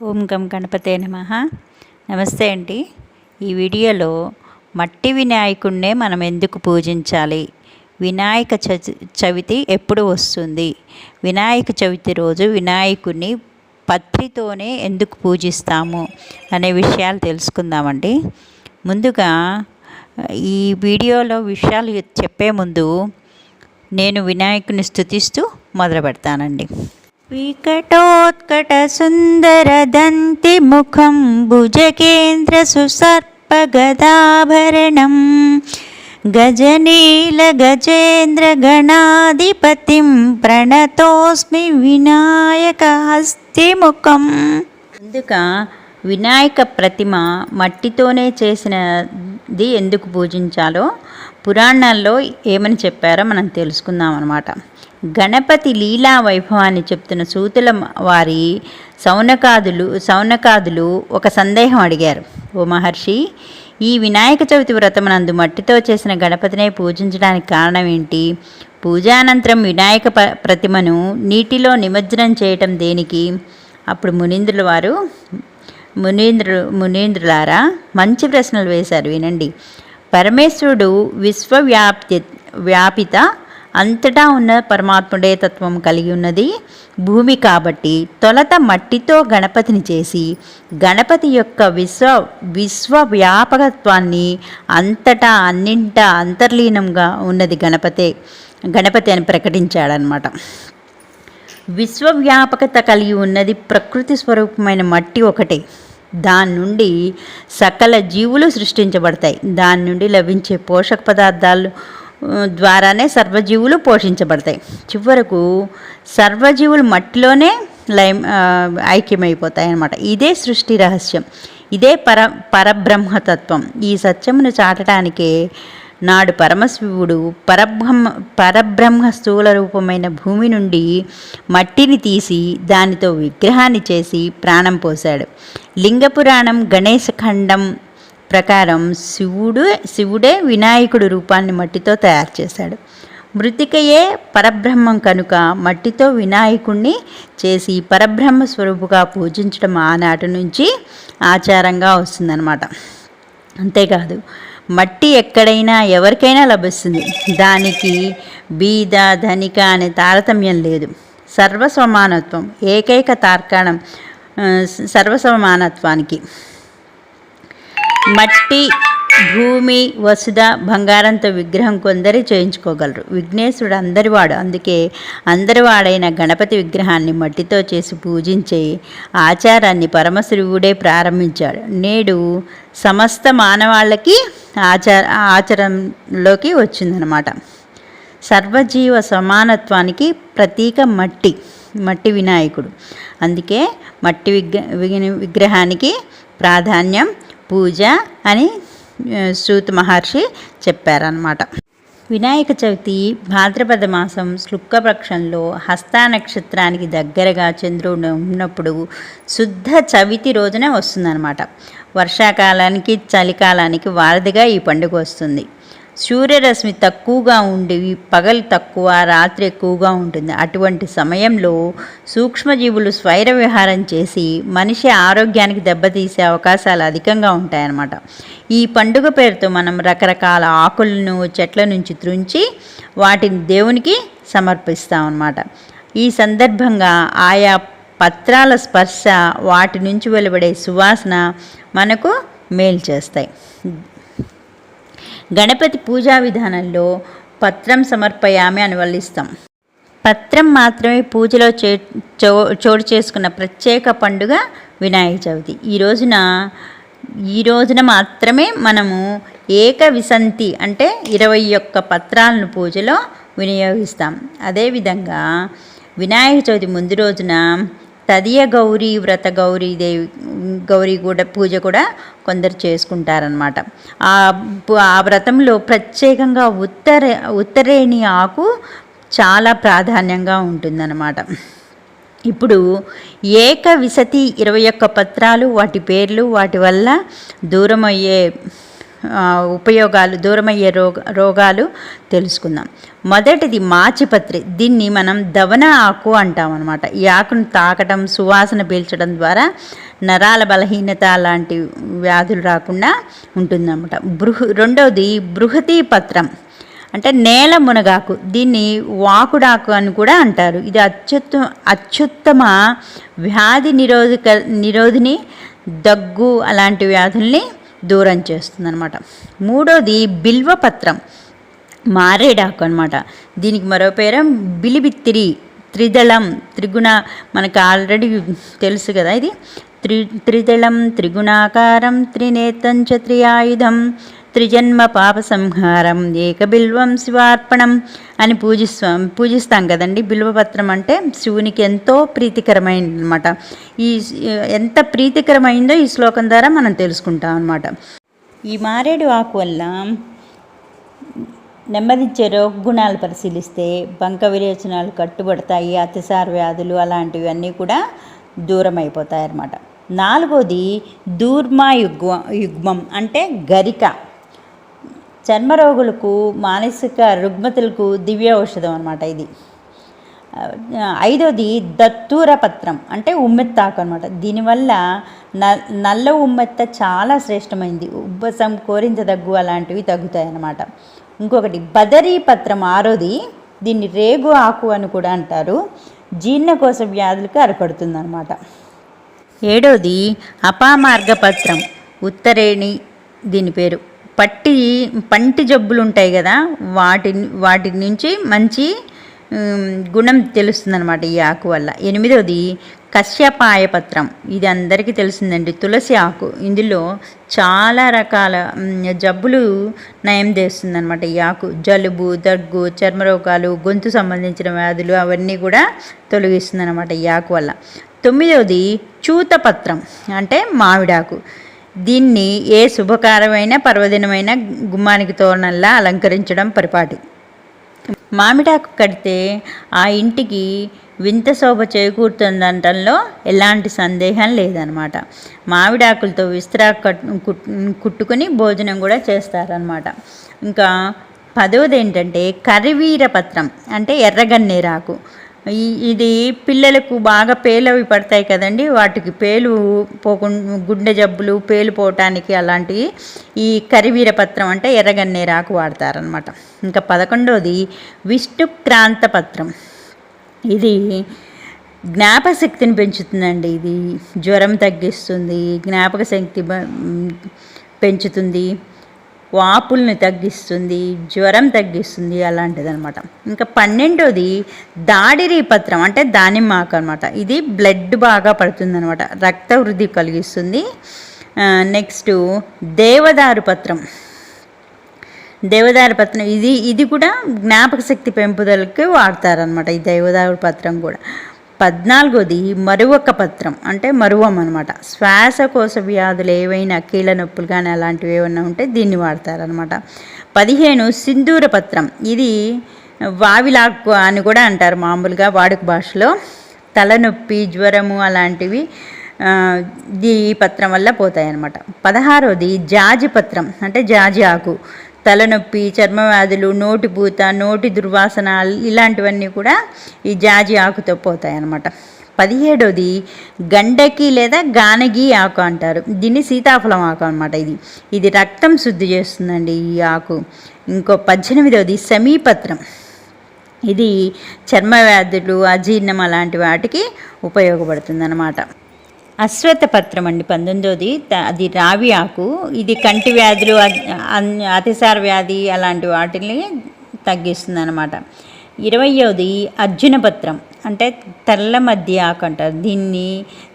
ఓం గం గణపతే నమ. నమస్తే అండి. ఈ వీడియోలో మట్టి వినాయకుడినే మనం ఎందుకు పూజించాలి? వినాయక చవి చవితి ఎప్పుడు వస్తుంది? వినాయక చవితి రోజు వినాయకుడిని పత్రితోనే ఎందుకు పూజిస్తాము అనే విషయాలు తెలుసుకుందామండి. ముందుగా ఈ వీడియోలో విషయాలు చెప్పే ముందు నేను వినాయకుని స్థుతిస్తూ మొదలు పెడతానండి వికటోత్కట సుందర దంతి ముఖం భుజకేంద్ర సుసర్పగదాభరణం గజనీల గజేంద్ర గణాధిపతిం ప్రణతోస్మి వినాయక హస్తిముఖం. ముందుగా వినాయక ప్రతిమ మట్టితోనే చేసినది ఎందుకు పూజించాలో పురాణాల్లో ఏమని చెప్పారో మనం తెలుసుకుందాం అనమాట గణపతి లీలా వైభవాన్ని చెప్తున్న సూతుల వారి సౌనకాదులు సౌనకాదులు ఒక సందేహం అడిగారు. ఓ మహర్షి ఈ వినాయక చవితి వ్రతమునందు మట్టితో చేసిన గణపతినే పూజించడానికి కారణం ఏంటి? పూజానంతరం వినాయక ప ప్రతిమను నీటిలో నిమజ్జనం చేయటం దేనికి? అప్పుడు మునీంద్రుల వారు మునీంద్రు మునీంద్రులారా మంచి ప్రశ్నలు వేశారు. వినండి. పరమేశ్వరుడు విశ్వవ్యాప్తి వ్యాపిత అంతటా ఉన్న పరమాత్ముడే తత్వం కలిగి ఉన్నది. భూమి కాబట్టి తొలత మట్టితో గణపతిని చేసి గణపతి యొక్క విశ్వ విశ్వవ్యాపకత్వాన్ని అంతటా అన్నింటా అంతర్లీనంగా ఉన్నది గణపతే గణపతి అని ప్రకటించాడనమాట. విశ్వవ్యాపకత కలిగి ఉన్నది ప్రకృతి స్వరూపమైన మట్టి ఒకటే. దాని నుండి సకల జీవులు సృష్టించబడతాయి. దాని నుండి లభించే పోషక పదార్థాలు ద్వారానే సర్వజీవులు పోషించబడతాయి. చివరకు సర్వజీవులు మట్టిలోనే లై ఐక్యమైపోతాయి అన్నమాట ఇదే సృష్టి రహస్యం. ఇదే పర పరబ్రహ్మతత్వం. ఈ సత్యమును చాటడానికే నాడు పరమశివుడు పరబ్రహ్మ పరబ్రహ్మ స్థూల రూపమైన భూమి నుండి మట్టిని తీసి దానితో విగ్రహాన్ని చేసి ప్రాణం పోశాడు. లింగ పురాణం ప్రకారం శివుడు శివుడే వినాయకుడు రూపాన్ని మట్టితో తయారు చేశాడు. మృతికయే పరబ్రహ్మం కనుక మట్టితో వినాయకుణ్ణి చేసి పరబ్రహ్మ స్వరూపుగా పూజించడం ఆనాటి నుంచి ఆచారంగా వస్తుందన్నమాట. అంతేకాదు మట్టి ఎక్కడైనా ఎవరికైనా లభిస్తుంది. దానికి బీద ధనిక అనే తారతమ్యం లేదు. సర్వసమానత్వం ఏకైక తార్కాణం సర్వసమానత్వానికి. మట్టి భూమి వసుధ బంగారంతో విగ్రహం కొందరు చేయించుకోగలరు. విఘ్నేశ్వరుడు అందరివాడు అందుకే అందరివాడైన గణపతి విగ్రహాన్ని మట్టితో చేసి పూజించే ఆచారాన్ని పరమశివుడే ప్రారంభించాడు. నేడు సమస్త మానవాళ్ళకి ఆచార ఆచరణలోకి వచ్చిందనమాట సర్వజీవ సమానత్వానికి ప్రతీక మట్టి మట్టి వినాయకుడు. అందుకే మట్టి విగ్ర విగ్రహానికి ప్రాధాన్యం పూజ అని సూత్ మహర్షి చెప్పారనమాట వినాయక చవితి భాద్రపద మాసం శుక్లపక్షంలో హస్తా నక్షత్రానికి దగ్గరగా చంద్రుడు ఉన్నప్పుడు శుద్ధ చవితి రోజున వస్తుందన్నమాట. వర్షాకాలానికి చలికాలానికి వారధిగా ఈ పండుగ వస్తుంది. సూర్యరశ్మి తక్కువగా ఉండి పగలు తక్కువ రాత్రి ఎక్కువగా ఉంటుంది. అటువంటి సమయంలో సూక్ష్మజీవులు స్వైర విహారం చేసి మనిషి ఆరోగ్యానికి దెబ్బతీసే అవకాశాలు అధికంగా ఉంటాయన్నమాట. ఈ పండుగ పేరుతో మనం రకరకాల ఆకులను చెట్ల నుంచి త్రుంచి వాటిని దేవునికి సమర్పిస్తామన్నమాట. ఈ సందర్భంగా ఆయా పత్రాల స్పర్శ వాటి నుంచి వెలువడే సువాసన మనకు మేలు చేస్తాయి. గణపతి పూజా విధానంలో పత్రం సమర్పయామి అని వల్లిస్తాం. పత్రం మాత్రమే పూజలో చే చో చోటు చేసుకున్న ప్రత్యేక పండుగ వినాయక చవితి. ఈ రోజున ఈ రోజున మాత్రమే మనము ఏక విసంతి అంటే ఇరవై ఒక్క పత్రాలను పూజలో వినియోగిస్తాం. అదేవిధంగా వినాయక చవితి ముందు రోజున తదియ గౌరీ వ్రత గౌరీ దేవి గౌరీ కూడా పూజ కూడా కొందరు చేసుకుంటారనమాట ఆ ఆ వ్రతంలో ప్రత్యేకంగా ఉత్తర ఉత్తరేణి ఆకు చాలా ప్రాధాన్యంగా ఉంటుందన్నమాట. ఇప్పుడు ఏక విసతి ఇరవై ఒక్క పత్రాలు వాటి పేర్లు వాటి వల్ల దూరమయ్యే ఉపయోగాలు దూరమయ్యే రోగ రోగాలు తెలుసుకుందాం. మొదటిది మాచిపత్రి. దీన్ని మనం దవన ఆకు అంటాం అనమాట ఈ ఆకును తాకటం సువాసన పీల్చడం ద్వారా నరాల బలహీనత లాంటి వ్యాధులు రాకుండా ఉంటుందన్నమాట. బృహ రెండవది బృహతి పత్రం అంటే నేల మునగాకు. దీన్ని వాకుడాకు అని కూడా అంటారు. ఇది అత్యుత్తమ అత్యుత్తమ వ్యాధి నిరోధక నిరోధిని దగ్గు అలాంటి వ్యాధుల్ని దూరం చేస్తుందన్నమాట. మూడోది బిల్వపత్రం. మారేడాకు అనమాట దీనికి మరో పేరం బిలిబిత్తిరి త్రిదళం త్రిగుణ మనకు ఆల్రెడీ తెలుసు కదా ఇది. త్రి త్రిదళం త్రిగుణాకారం త్రినేతం చ త్రియాయుధం త్రిజన్మ పాప సంహారం ఏకబిల్వం శివార్పణం అని పూజిస్తాం పూజిస్తాం కదండి. బిల్వపత్రం అంటే శివునికి ఎంతో ప్రీతికరమైనది అనమాట ఈ ఎంత ప్రీతికరమైందో ఈ శ్లోకం ద్వారా మనం తెలుసుకుంటాం అనమాట ఈ మారేడు ఆకు వల్ల నెమ్మదిచ్చే రోగుణాలు పరిశీలిస్తే బంక విరేచనాలు కట్టుబడతాయి అతిసార వ్యాధులు అలాంటివి అన్నీ కూడా దూరం అయిపోతాయి అన్నమాట నాలుగోది దూర్మా యుగ్మ యుగ్మం అంటే గరిక. చర్మరోగులకు మానసిక రుగ్మతులకు దివ్య ఔషధం అనమాట ఇది. ఐదోది దత్తూర పత్రం అంటే ఉమ్మెత్తాకు అనమాట దీనివల్ల నల్ల ఉమ్మెత్త చాలా శ్రేష్టమైంది. ఉబ్బసం కోరింత దగ్గు అలాంటివి తగ్గుతాయి అన్నమాట. ఇంకొకటి బదరీ పత్రం ఆరోది దీన్ని రేగు ఆకు అని కూడా అంటారు. జీర్ణకోశ వ్యాధులకు అరకడుతుంది అనమాట ఏడోది అపామార్గ పత్రం ఉత్తరేణి దీని పేరు. పట్టి పంటి జబ్బులు ఉంటాయి కదా వాటి వాటి నుంచి మంచి గుణం తెలుస్తుందన్నమాట ఈ ఆకు వల్ల. ఎనిమిదవది కశ్యపాయ పత్రం ఇది అందరికీ తెలిసిందండి. తులసి ఆకు. ఇందులో చాలా రకాల జబ్బులు నయం చేస్తుందన్నమాట ఈ ఆకు. జలుబు దగ్గు చర్మరోగాలు గొంతు సంబంధించిన వ్యాధులు అవన్నీ కూడా తొలగిస్తుందన్నమాట ఈ ఆకు వల్ల. తొమ్మిదవది చూతపత్రం. అంటే మామిడాకు. దీన్ని ఏ శుభకారమైన పర్వదినమైన గుమ్మానికి తోరణంలా అలంకరించడం పరిపాటి. మామిడాకు కడితే ఆ ఇంటికి వింత శోభ చేకూరుతుందనటంలో ఎలాంటి సందేహం లేదనమాట. మామిడాకులతో విస్తరా కుట్- కుట్టుకుని భోజనం కూడా చేస్తారనమాట. ఇంకా పదవది ఏంటంటే కరివీర పత్రం అంటే ఎర్రగన్నేరాకు ఇది పిల్లలకు బాగా పేలు అవి పడతాయి కదండి. వాటికి పేలు పోకుండా గుండె జబ్బులు పేలు పోవటానికి అలాంటివి ఈ కరివీర పత్రం అంటే ఎర్రగన్నేరాకు వాడతారనమాట ఇంకా పదకొండోది విష్ణుక్రాంత పత్రం. ఇది జ్ఞాపకశక్తిని పెంచుతుందండి. ఇది జ్వరం తగ్గిస్తుంది జ్ఞాపక శక్తి పెంచుతుంది. వాపుల్ని తగ్గిస్తుంది జ్వరం తగ్గిస్తుంది అలాంటిదనమాట ఇంకా పన్నెండోది దాడిరి పత్రం అంటే దానిమ్మ ఆకు అనమాట ఇది బ్లడ్ బాగా పడుతుందనమాట రక్త వృద్ధి కలిగిస్తుంది. నెక్స్ట్ దేవదారు పత్రం. దేవదారు పత్రం ఇది ఇది కూడా జ్ఞాపక శక్తి పెంపుదలకి వాడతారనమాట ఈ దేవదారు పత్రం కూడా. పద్నాలుగోది మరువక పత్రం అంటే మరువం అనమాట శ్వాసకోశ వ్యాధులు ఏవైనా కీళ్ళ నొప్పులు కానీ అలాంటివి ఏమైనా ఉంటే దీన్ని వాడతారనమాట పదిహేను సింధూర పత్రం ఇది వావిలాకు అని కూడా అంటారు మామూలుగా వాడుక భాషలో. తలనొప్పి జ్వరము అలాంటివి ఈ పత్రం వల్ల పోతాయి అన్నమాట పదహారోది జాజి పత్రం అంటే జాజి ఆకు. తలనొప్పి చర్మ వ్యాధులు నోటి పూత నోటి దుర్వాసన ఇలాంటివన్నీ కూడా ఈ జాజి ఆకుతో పోతాయి అన్నమాట పదిహేడోది గండకి లేదా గానగి ఆకు అంటారు. దీన్ని సీతాఫలం ఆకు అనమాట ఇది. ఇది రక్తం శుద్ధి చేస్తుందండి ఈ ఆకు. ఇంకో పద్దెనిమిదవది సమీపత్రం. ఇది చర్మ వ్యాధులు అజీర్ణం అలాంటి వాటికి ఉపయోగపడుతుందన్నమాట. అశ్వత్థ పత్రం అండి పంతొమ్మిదోది. అది రావి ఆకు. ఇది కంటి వ్యాధులు అన్- అతిసార వ్యాధి అలాంటి వాటిని తగ్గిస్తుంది అనమాట ఇరవయోది అర్జున పత్రం. అంటే తెల్ల మధ్య ఆకు అంటారు. దీన్ని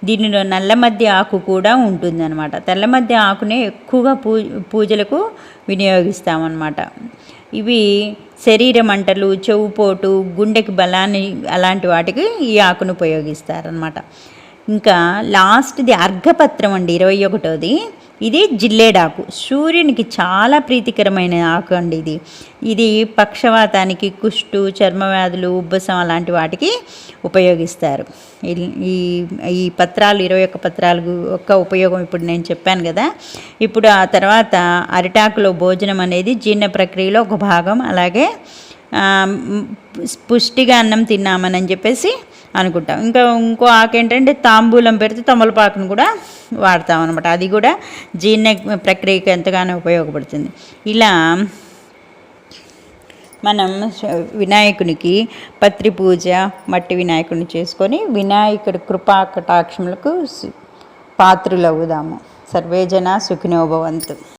దీనిలో నల్ల మధ్య ఆకు కూడా ఉంటుంది అనమాట తెల్ల మధ్య ఆకునే ఎక్కువగా పూ పూజలకు వినియోగిస్తామన్నమాట. ఇవి శరీర మంటలు చెవుపోటు గుండెకి బలాన్ని అలాంటి వాటికి ఈ ఆకును ఉపయోగిస్తారనమాట ఇంకా లాస్ట్ది అర్ఘపత్రం అండి ఇరవై ఒకటోది. ఇది జిల్లేడాకు. సూర్యునికి చాలా ప్రీతికరమైన ఆకు అండి ఇది. ఇది పక్షవాతానికి కుష్టు చర్మ వ్యాధులు ఉబ్బసం అలాంటి వాటికి ఉపయోగిస్తారు. ఈ- ఈ పత్రాలు ఇరవై ఒక్క పత్రాలు ఒక్క ఉపయోగం ఇప్పుడు నేను చెప్పాను కదా. ఇప్పుడు ఆ తర్వాత అరిటాకులో భోజనం అనేది జీర్ణ ప్రక్రియలో ఒక భాగం. అలాగే పుష్టిగా అన్నం తిన్నామని చెప్పేసి అనుకుంటాం. ఇంకా ఇంకో ఆకు ఏంటంటే తాంబూలం పెడితే తమలపాకును కూడా వాడతాం అనమాట అది కూడా జీర్ణ ప్రక్రియకు ఎంతగానో ఉపయోగపడుతుంది. ఇలా మనం వినాయకునికి పత్రి పూజ మట్టి వినాయకుడిని చేసుకొని వినాయకుడి కృపా కటాక్షములకు పాత్రులవుదాము. సర్వేజన సుఖినోభవంతు